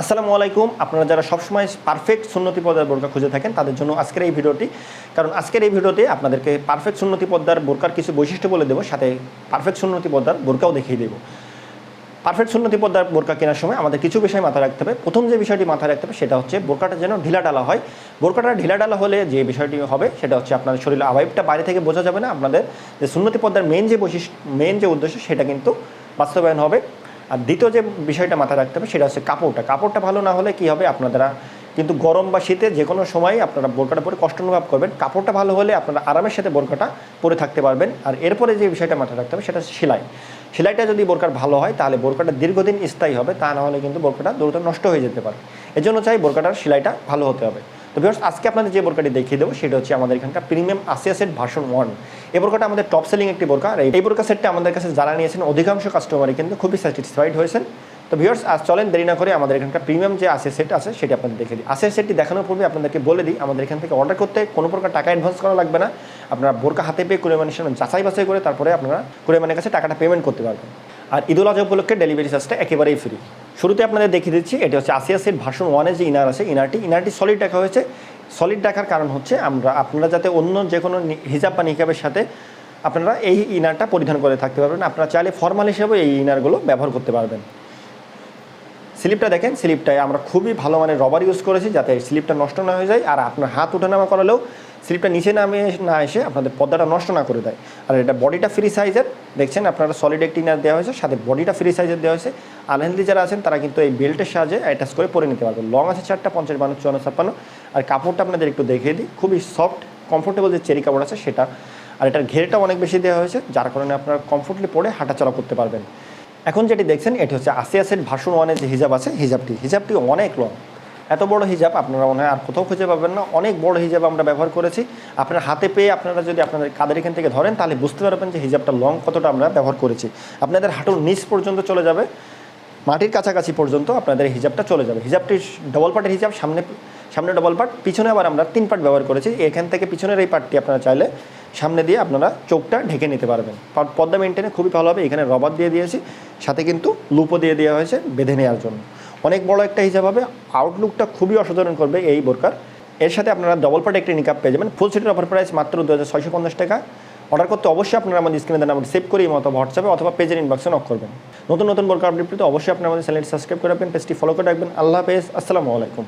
আসসালামু আলাইকুম। আপনারা যারা সবসময় পারফেক্ট সুন্নতি পদ্মার বোরকা খুঁজে থাকেন, তাদের জন্য আজকের এই ভিডিওটি। কারণ আজকের এই ভিডিওতে আপনাদেরকে পারফেক্ট সুন্নতি পদ্মার বোরকার কিছু বৈশিষ্ট্য বলে দেবো, সাথে পারফেক্ট সুন্নতি পদ্মার বোরকাও দেখিয়ে দেবো। পারফেক্ট সুন্নতি পদ্মার বোরকা কেনার সময় আমাদের কিছু বিষয় মাথায় রাখতে হবে। প্রথম যে বিষয়টি মাথায় রাখতে হবে, সেটা হচ্ছে বোরকাটা যেন ঢিলা ডালা হয়। বোরকাটা ঢিলা ডালা হলে যে বিষয়টি হবে, সেটা হচ্ছে আপনাদের শরীরে আবাইবটা বাইরে থেকে বোঝা যাবে না। আপনাদের যে সুন্নতি পদ্মার মেন যে বৈশিষ্ট্য মেন যে উদ্দেশ্য, সেটা কিন্তু বাস্তবায়ন হবে। আর দ্বিতীয় যে বিষয়টা মাথায় রাখতে হবে, সেটা হচ্ছে কাপড়টা। কাপড়টা ভালো না হলে কী হবে? আপনারা কিন্তু গরম বা শীতে যে কোনো সময় আপনারা বোরকাটা পরে কষ্ট অনুভব করবেন। কাপড়টা ভালো হলে আপনারা আরামের সাথে বোরকাটা পরে থাকতে পারবেন। আর এরপরে যে বিষয়টা মাথায় রাখতে হবে, সেটা হচ্ছে সেলাই। সেলাইটা যদি বোরকার ভালো হয়, তাহলে বোরকাটা দীর্ঘদিন স্থায়ী হবে, তা না হলে কিন্তু বোরকাটা দ্রুত নষ্ট হয়ে যেতে পারে। এজন্য চাই বোরকাটার সেলাইটা ভালো হতে হবে। তো ভিউয়ার্স আজকে আপনাদের যে বোরকাটি দেখিয়ে দেবো, সেটা হচ্ছে আমাদের এখানকার প্রিমিয়াম আসিয়া সেট ভার্সন ওয়ান এই বোরকাটা আমাদের টপ সেলিং একটি বোরকা। আর এই বোরকা সেটটা আমাদের কাছে যারা নিয়েছেন, অধিকাংশ কাস্টমারই কিন্তু খুবই স্যাটিসফাইড হয়েছেন। তো ভিউয়ার্স আজ চলেন, দেরি না করে আমাদের এখানকার প্রিমিয়াম যে আসে সেট আছে, সেটি আপনাদের দেখে দিই। আসিয়া সেটটি দেখানোর পূর্বে আপনাদেরকে বলে দিই, আমাদের এখান থেকে অর্ডার করতে কোনো প্রকার টাকা অ্যাডভান্স করা লাগবে না। আপনারা বোরকা হাতে পেয়ে কুরিয়ানের সামনে যাচাই বাছাই করে তারপরে আপনারা কুরিয়ানের কাছে টাকাটা পেমেন্ট করতে পারবেন। আর ঈদুল আজহা উপলক্ষে ডেলিভারি চার্জটা একেবারেই ফ্রি শুরুতে আপনাদের দেখিয়ে দিচ্ছি, এটি হচ্ছে আসিয়া সেট ভার্সন ওয়ানের যে ইনার আছে ইনারটি ইনারটি সলিড রাখা হয়েছে। সলিড রাখার কারণ হচ্ছে আমরা, আপনারা যাতে অন্য যে কোনো হিজাব বা নিকাবের সাথে আপনারা এই ইনারটা পরিধান করে থাকতে পারবেন। আপনারা চাইলে ফর্মাল হিসেবে এই ইনারগুলো ব্যবহার করতে পারবেন। স্লিপটা দেখেন, স্লিপটায় আমরা খুবই ভালো মানের রবার ইউজ করেছি, যাতে স্লিপটা নষ্ট না হয়ে যায়, আর আপনার হাত ওঠানামা করালেও স্লিপটা নিচে নামে না এসে আপনাদের পর্দাটা নষ্ট না করে দেয়। আর এটা বডিটা ফ্রি সাইজের দেখছেন আপনারা সলিড একটি দেওয়া হয়েছে, সাথে বডিটা ফ্রি সাইজের দেওয়া হয়েছে। আনহেলদি যারা আছেন, তারা কিন্তু এই বেল্টের সাহায্যে অ্যাটাচ করে পরে নিতে পারবেন। লং আছে চারটা, পঞ্চাশ, বান্ন, চুয়ান্ন, ছাপ্পান্ন। আর কাপড়টা আপনাদের একটু দেখিয়ে দিই। খুবই সফট কমফোর্টেবল যে চেরি কাপড় আছে সেটা। আর এটার ঘেরটা অনেক বেশি দেওয়া হয়েছে, যার কারণে আপনারা কমফোর্টলি পরে হাঁটাচলা করতে পারবেন। এখন যেটি দেখছেন, এটি হচ্ছে আসিয়া সেট ভার্সন ওয়ানের যে হিজাব আছে, হিজাবটি। হিজাবটি অনেক লং এত বড় হিজাব আপনারা মনে হয় আর কোথাও খুঁজে পাবেন না। অনেক বড় হিজাব আমরা ব্যবহার করেছি। আপনার হাতে পেয়ে আপনারা যদি আপনাদের কাদের এখান থেকে ধরেন, তাহলে বুঝতে পারবেন যে হিজাবটা লং কতটা আমরা ব্যবহার করেছি। আপনাদের হাঁটুর নিচ পর্যন্ত চলে যাবে। মাটির কাছাকাছি পর্যন্ত আপনাদের হিজাবটা চলে যাবে। হিজাবটি ডবল পার্টের হিজাব, সামনে সামনে ডবল পার্ট পিছনে আবার আমরা তিন পার্ট ব্যবহার করেছি। এখান থেকে পিছনের এই পার্টটি আপনারা চাইলে সামনে দিয়ে আপনারা চোখটা ঢেকে নিতে পারবেন। পদ- পদ্মা মেনটেনে খুবই ভালো হবে। এখানে রবার দিয়ে দিয়েছি। সাথে কিন্তু লুপও দিয়ে দেওয়া হয়েছে বেঁধে নেওয়ার জন্য। অনেক বড় একটা হিসাব হবে। আউটলুকটা খুবই অসাধারণ করবে এই বোরকার। এর সাথে আপনারা ডবল পার্ট একটি নিকাপ পেয়ে যাবেন। ফুল সিটের অফার প্রাইস মাত্র দু হাজার ছয়শো পঞ্চাশ টাকা। অর্ডার করতে অবশ্যই আপনারা আমাদের স্ক্রিনে দেন আমাদের সেভ করে এই মতো হোয়াটসঅ্যাপে অথবা পেজের ইনবক্সে নক করবেন। নতুন নতুন বোরকা আপডেট পেতে অবশ্যই আপনারা আমাদের চ্যানেলটি সাবস্ক্রাইব করে রাখবেন পেজটি ফলো করে রাখবেন। আল্লাহ হাফেজ। আসসালামু আলাইকুম।